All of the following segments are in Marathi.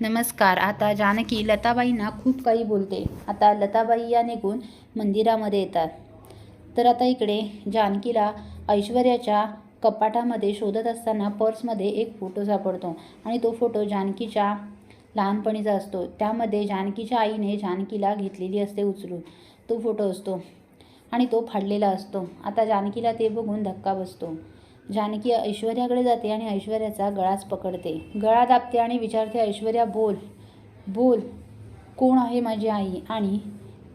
नमस्कार. आता जानकी लताबाईंना खूप काही बोलते. आता लताबाई या निघून मंदिरामध्ये येतात. तर आता इकडे जानकीला ऐश्वर्याच्या कपाटामध्ये शोधत असताना पर्समध्ये एक फोटो सापडतो आणि तो फोटो जानकीच्या लहानपणीचा असतो. त्यामध्ये जानकीच्या आईने जानकीला घेतलेली असते उचलून. तो फोटो असतो आणि तो फाडलेला असतो. आता जानकीला ते बघून धक्का बसतो. जानकी ऐश्वर्याकडे जाते आणि ऐश्वर्याचा गळाच पकडते. गळा दाबते आणि विचारते ऐश्वर्या बोल. बोल. कोण आहे माझी आई? आणि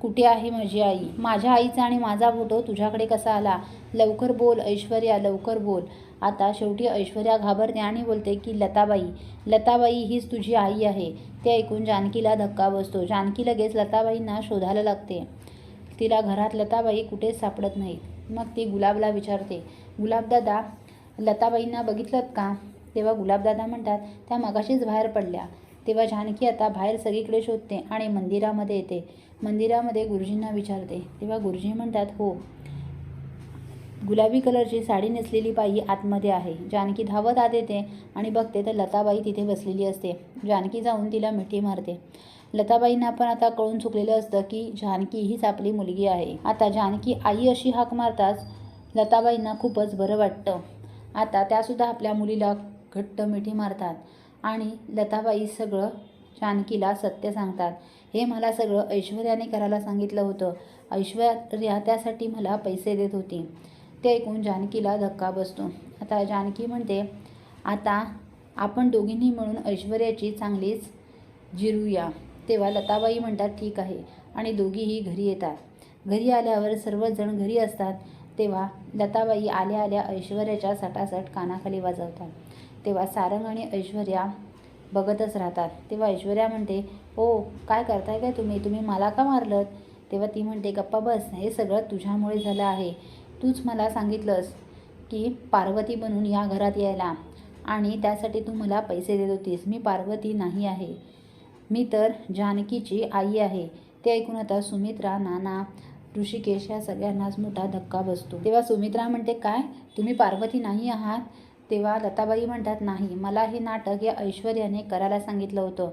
कुठे आहे माझी आई? माझ्या आईचा आणि माझा फोटो तुझ्याकडे कसा आला? लवकर बोल ऐश्वर्या लवकर बोल. आता शेवटी ऐश्वर्या घाबरते आणि बोलते की लताबाई लताबाई हीच तुझी आई आहे. ते ऐकून जानकीला धक्का बसतो. जानकी लगेच लताबाईंना शोधायला लागते. तिला घरात लताबाई कुठेच सापडत नाहीत. मग ती गुलाबला विचारते गुलाबदादा लताबाईंना बघितलं का? तेव्हा गुलाबदादा म्हणतात त्या मगाशीच बाहेर पडल्या. तेव्हा जानकी आता बाहेर सगळीकडे शोधते आणि मंदिरामध्ये येते. मंदिरामध्ये गुरुजींना विचारते. तेव्हा गुरुजी म्हणतात हो गुलाबी कलरची साडी नेसलेली बाई आतमध्ये आहे. जानकी धावत आत येते आणि बघते तर लताबाई तिथे बसलेली असते. जानकी जाऊन तिला मिठी मारते. लताबाईंना पण आता कळून चुकलेलं असतं की जानकी हीच आपली मुलगी आहे. आता जानकी आई अशी हाक मारताच लताबाईंना खूपच बरं वाटतं. आता त्यासुद्धा आपल्या मुलीला घट्ट मिठी मारतात आणि लताबाई सगळं जानकीला सत्य सांगतात. हे मला सगळं ऐश्वर्याने करायला सांगितलं होतं. ऐश्वर्या त्यासाठी मला पैसे देत होती. ते ऐकून जानकीला धक्का बसतो. आता जानकी म्हणते आता आपण दोघींनी मिळून ऐश्वर्याची चांगलीच जिरूया. तेव्हा लताबाई म्हणतात ठीक आहे. आणि दोघीही घरी येतात. घरी आल्यावर सर्वजण घरी असतात. तेव्हा लताबाई आल्या आल्या ऐश्वर्याच्या सटासट कानाखाली वाजवतात. तेव्हा सारंग आणि ऐश्वर्या बघतच राहतात. तेव्हा ऐश्वर्या म्हणते हो काय करताय काय तुम्ही? तुम्ही मला का मारलं तेव्हा ती म्हणते गप्पा बस हे सगळं तुझ्यामुळे झालं आहे. तूच मला सांगितलंस की पार्वती बनून या घरात यायला आणि त्यासाठी तू मला पैसे देत होतीस. मी पार्वती नाही आहे. मी तर जानकीची आई आहे. ते ऐकून आता सुमित्रा नाना ऋषिकेश या सगळ्यांनाच मोठा धक्का बसतो. तेव्हा सुमित्रा म्हणते काय? तुम्ही पार्वती नाही आहात? तेव्हा लताबाई म्हणतात नाही. मला हे नाटक या ऐश्वर्याने करायला सांगितलं होतं.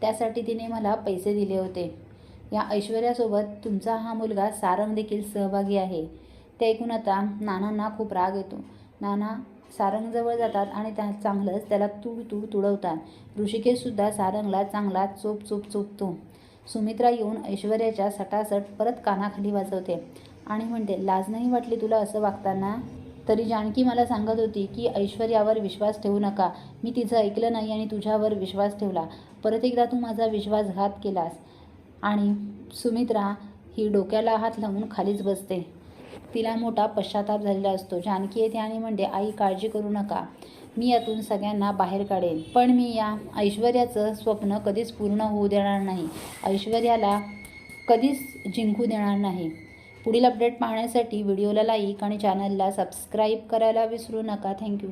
त्यासाठी तिने मला पैसे दिले होते. या ऐश्वर्यासोबत तुमचा हा मुलगा सारंग देखील सहभागी आहे. ते ऐकून आता नानांना खूप राग येतो. नाना सारंगजवळ जातात आणि त्या चांगलंच त्याला तूड तूड तुडवतात. ऋषिकेशसुद्धा सारंगला चांगला चोप चोप चोपतो. सुमित्रा येऊन ऐश्वर्याच्या सटासट परत कानाखाली वाजवते आणि म्हणते लाज नाही वाटली तुला असं वागताना? तरी जानकी मला सांगत होती की ऐश्वर्यावर विश्वास ठेवू नका. मी तिचं ऐकलं नाही आणि तुझ्यावर विश्वास ठेवला. परत एकदा तू माझा विश्वासघात केलास. आणि सुमित्रा ही डोक्याला हात लावून खालीच बसते. तिला मोठा पश्चाताप झालेला असतो. जानकी येते आणि म्हणते आई काळजी करू नका. मी यातून सगळ्यांना बाहेर काढेन. पण मी या ऐश्वर्याचं स्वप्न कधीच पूर्ण होऊ देणार नाही. ऐश्वर्याला कधीच जिंकू देणार नाही. पुढील अपडेट पाहण्यासाठी व्हिडिओला लाईक आणि चॅनलला सबस्क्राईब करायला विसरू नका. थँक्यू.